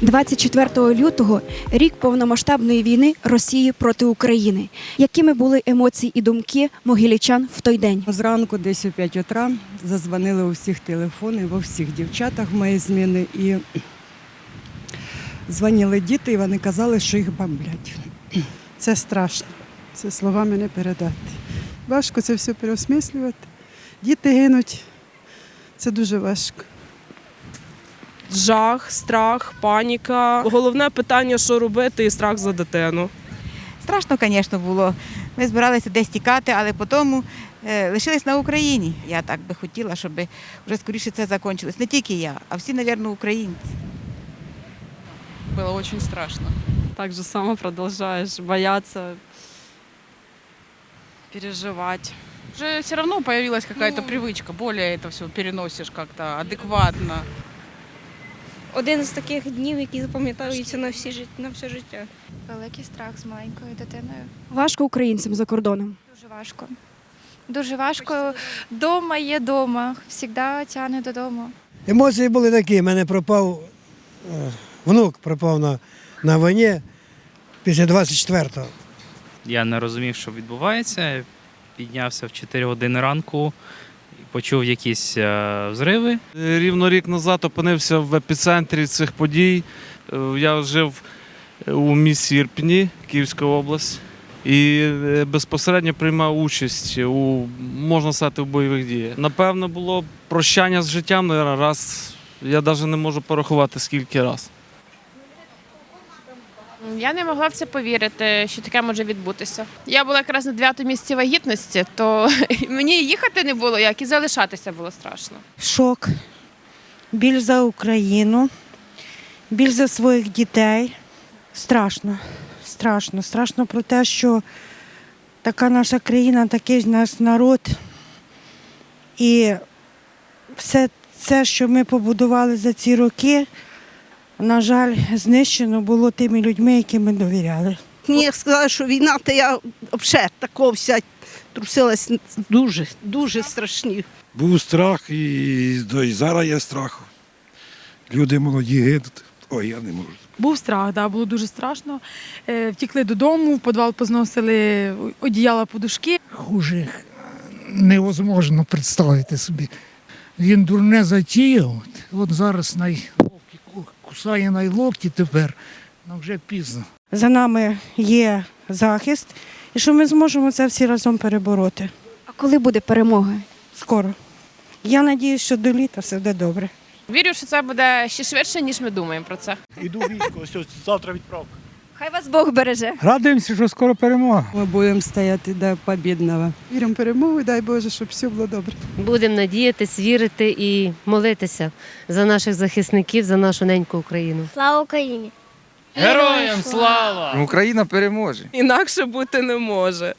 24 лютого рік повномасштабної війни Росії проти України. Якими були емоції і думки могилічан в той день? Зранку, десь о 5 утра, зазвонили у всіх телефони, во всіх дівчатах мої зміни. І дзвонили діти, і вони казали, що їх бомблять. Це страшно. Це словами не передати. Важко це все переосмислювати. Діти гинуть. Це дуже важко Жах, страх, паніка. Головне питання, що робити, і страх за дитину. Страшно, звісно, було. Ми збиралися десь тікати, але потім е, лишились на Україні. Я так би хотіла, щоб вже скоріше це закінчилось. Не тільки я, а всі, мабуть, українці. Было очень страшно. так же само продолжаешь бояться, переживать. Уже все равно появилась какая-то привычка, более это все переносишь как-то адекватно. один з таких днів, які запам'ятаються на всі на все життя. Великий страх з маленькою дитиною. Важко українцям за кордоном. Дуже важко. Дуже важко. Дома є дома. Всігда тягне додому. Емоції були такі. У мене пропав е, внук, пропав на, на війні після 24-го. Я не розумів, що відбувається. Піднявся в 4 години ранку, почув якісь е, взриви. Рівно рік назад опинився в епіцентрі цих подій. Е, Я жив у місті Ірпені, Київська область, і е, безпосередньо приймав участь у, можна сказати, в бойових діях. Напевно, було прощання з життям раз. Я навіть не можу порахувати скільки раз. Я не могла в це повірити, що таке може відбутися. Я була якраз на 9 місці вагітності, то мені їхати не було як і залишатися було страшно. Шок, біль за Україну, біль за своїх дітей. Страшно, страшно, страшно про те, що така наша країна, такий наш народ. І все це, що ми побудували за ці роки, на жаль, знищено було тими людьми, яким ми довіряли. Мені як сказали, що війна, то я взагалі такого вся трусилась дуже, дуже страшні. Був страх і, і зараз є страх. Люди молоді гинуть. Ой, я не можу. Був страх, да, було дуже страшно. Е, Втікли додому, в підвал позносили одіяла подушки. Хуже невозможно представити собі. Він дурне затіяв. От зараз най... кусає на локті тепер, але вже пізно. За нами є захист, і що ми зможемо це всі разом перебороти. А коли буде перемога? Скоро. Я сподіваюся, що до літа все буде добре. Вірю, що це буде ще швидше, ніж ми думаємо про це. Іду військо, ось завтра відправка. Хай вас Бог береже. Радуємося, що скоро перемога. Ми будемо стояти до побідного. Віримо перемогу, дай Боже, щоб все було добре. Будемо надіятись, вірити і молитися за наших захисників, за нашу неньку Україну. Слава Україні! Героям слава! Україна переможе. Інакше бути не може.